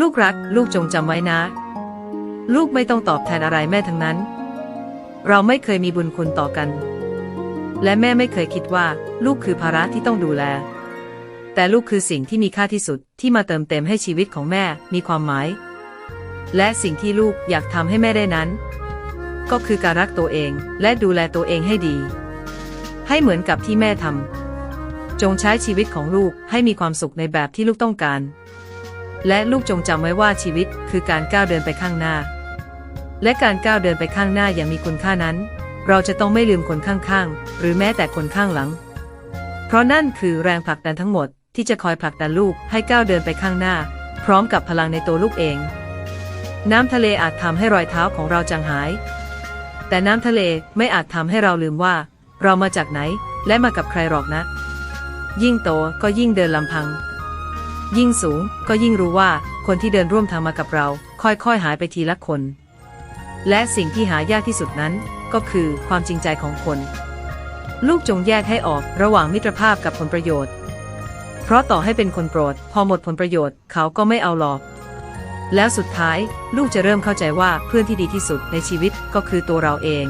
ลูกรักลูกจงจำไว้นะ ลูกไม่ต้องตอบแทนอะไรแม่ทั้งนั้น เราไม่เคยมีบุญคุณต่อกัน และแม่ไม่เคยคิดว่า ลูกคือภาระที่ต้องดูแล แต่ลูกคือสิ่งที่มีค่าที่สุดที่มาเติมเต็มให้ชีวิตของแม่มีความหมาย และสิ่งที่ลูกอยากทำให้แม่ได้นั้น ก็คือการรักตัวเองและดูแลตัวเองให้ดี ให้เหมือนกับที่แม่ทำจงใช้ชีวิตของลูกให้มีความสุขในแบบที่ลูกต้องการ และลูกจงจำไว้ว่าชีวิตคือการก้าวเดินไปข้างหน้า และการก้าวเดินไปข้างหน้าอย่างมีคุณค่านั้น เราจะต้องไม่ลืมคนข้างๆ หรือแม้แต่คนข้างหลัง เพราะนั่นคือแรงผลักดันทั้งหมดที่จะคอยผลักดันลูกให้ก้าวเดินไปข้างหน้า พร้อมกับพลังในตัวลูกเอง น้ำทะเลอาจทำให้รอยเท้าของเราจางหาย แต่น้ำทะเลไม่อาจทำให้เราลืมว่า เรามาจากไหนและมากับใครหรอกนะ ยิ่งโตก็ยิ่งเดินลำพัง ยิ่งสูงก็ยิ่งรู้ว่าคนที่เดินร่วมทางมากับเรา ค่อยๆหายไปทีละคน และสิ่งที่หายากที่สุดนั้น ก็คือความจริงใจของคน ลูกจงแยกให้ออกระหว่างมิตรภาพกับผลประโยชน์ เพราะต่อให้เป็นคนโปรด พอหมดผลประโยชน์เขาก็ไม่เอาหรอก แล้วสุดท้ายลูกจะเริ่มเข้าใจว่าเพื่อนที่ดีที่สุดในชีวิตก็คือตัวเราเอง